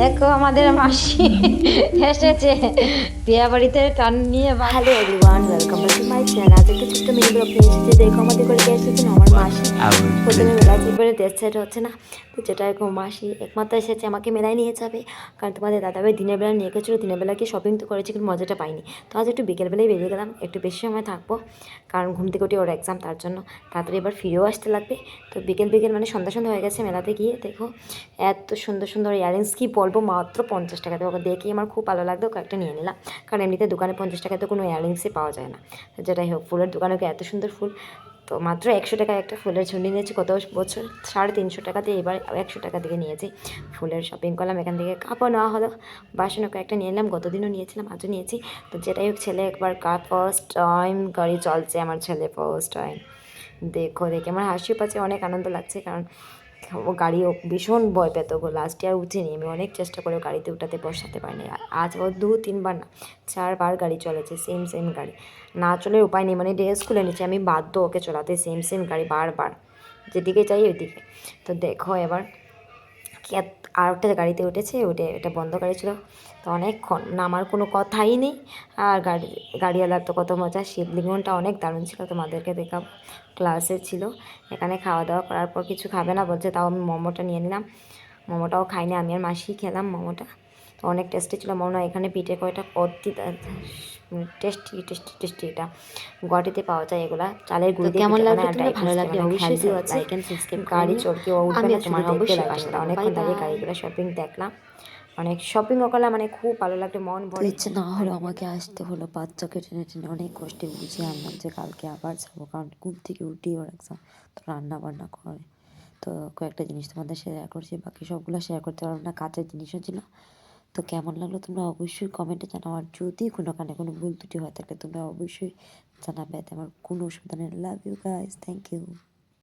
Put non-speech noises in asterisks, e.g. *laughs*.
দেখো আমাদের মাসি *laughs* এসেছে বিয়া বাড়িতে টান নিয়ে hello everyone welcome back to my channel আজ একটা ছোট্ট মিনি ব্লগ নিয়ে এসেছি। দেখো আমাদের করে কে এসেছেন আমার মাসি। প্রথমে মেলা চিপরে দেশ সাইড হচ্ছে না। তো যেটা এরকম মাসি একমাত্র এসেছে আমাকে মেলায় নিয়ে যাবে। কারণ তোমাদের দাদাভাই দিনের বেলা নিয়ে গেছিল দিনের বেলা কি শপিং তো করেছি কিন্তু মজাটা পাইনি। তো আজ একটু বিকেলবেলায় বেরিয়ে গেলাম একটু বেশি সময় থাকব। কারণ ঘুম থেকে উঠে ওর এক্সাম তার জন্য তাড়াতাড়ি এবার ফিরেও আসতে লাগবে। তো বিকেল বিকেল মানে সন্ধ্যা সন্ধ্যা হয়ে গেছে মেলাতে গিয়ে দেখো। এত সুন্দর সুন্দর ইয়ারিংস কি বলব? মাত্র পঞ্চাশ টাকা দেবো। দেখে আমার খুব ভালো লাগতো কয়েকটা নিয়ে নিলাম। কারণ এমনিতে দোকানে পঞ্চাশ টাকায় তো কোনো ইয়ারিংসই পাওয়া যায় না। যেটাই হোক, ফুলের দোকানে কি এত সুন্দর ফুল? তো মাত্র একশো টাকায় একটা ফুলের ঝুড়ি নিয়েছি কত বছর সাড়ে তিনশো টাকাতে এবার একশো টাকা থেকে নিয়েছি। ফুলের শপিং করলাম, এখান থেকে কাপড় নেওয়া হলো বাসনও কয়েকটা নিয়ে নিলাম, গতদিনও নিয়েছিলাম, আজও নিয়েছি। তো যেটাই হোক, ছেলে একবার কার ফার্স্ট টাইম গাড়ি চলছে, আমার ছেলে ফার্স্ট টাইম দেখো, দেখে আমার হাসিও পাচ্ছে, অনেক আনন্দ লাগছে, কারণ ও গাড়ি ও ভীষণ ভয় পেত গো। লাস্ট ইয়ার উঠিনি, আমি অনেক চেষ্টা করে গাড়িতে উঠাতে বসাতে পারিনি। আর আজ ও দু, তিনবার না, চারবার গাড়ি চলেছে সেম সেম গাড়ি। না চলে উপায় নেই মানে ড্রেস খুলে নিচ্ছে আমি বাধ্য ওকে চলাতে সেম সেম গাড়ি বারবার। যেদিকে চাই ওইদিকে। তো দেখো এবার আর একটা গাড়িতে উঠেছে, উঠে এটা বন্ধ গাড়ি ছিল। তো অনেকক্ষণ নামার কোনো কথাই নেই। আর গাড়ি, গাড়িওয়ালার তো কত মজা, শিবলিঙ্গনটা অনেক দারুণ ছিল, তোমাদেরকে দেখাব। ক্লাসে ছিল, এখানে খাওয়া দাওয়া করার পর কিছু খাবে না বলছে, তাও আমি মোমোটা নিয়ে নিলাম। মোমোটাও খাইনি, আমি আর মাসি খেলাম মোমোটা। তো অনেক টেস্টি ছিল মনে হয় এখানে পিঠে কয়টা অতি টেস্টি টেস্টি টেস্টি এটা গুয়াহাটিতে পাওয়া যায় এগুলা চালের গুঁড়ি কেমন তোমার? dry ভালো বানায়, অবশ্যই আছে। গাড়ি। চড়কে ও উঠবে না তোমার অবশ্যই লাগলাম। অনেকক্ষণ দাঁড়িয়ে গাড়িগুলো শপিং দেখলাম অনেক শপিংও করলাম মানে খুব ভালো লাগল মন ভরে ইচ্ছে না হলেও আমাকে আসতে হলো বাচ্চাকে টেনে টেনে অনেক কষ্টে বুঝিয়ে আনলাম যে কালকে আবার যাব কারণ ঘুম থেকে উঠেই ওর একদম তো রান্না বান্না করে তো কয়েকটা জিনিস তোমাদের শেয়ার করছি বাকি সবগুলো শেয়ার করতে পারব না কাঁচের জিনিসও ছিল তো কেমন লাগল তোমরা অবশ্যই কমেন্টে জানাও। আর যদি কোনো কানে কোনো ভুল ত্রুটি হয়ে থাকে তোমরা অবশ্যই জানাবে। আমার কোনো অসুবিধা নেই। Love you guys thank you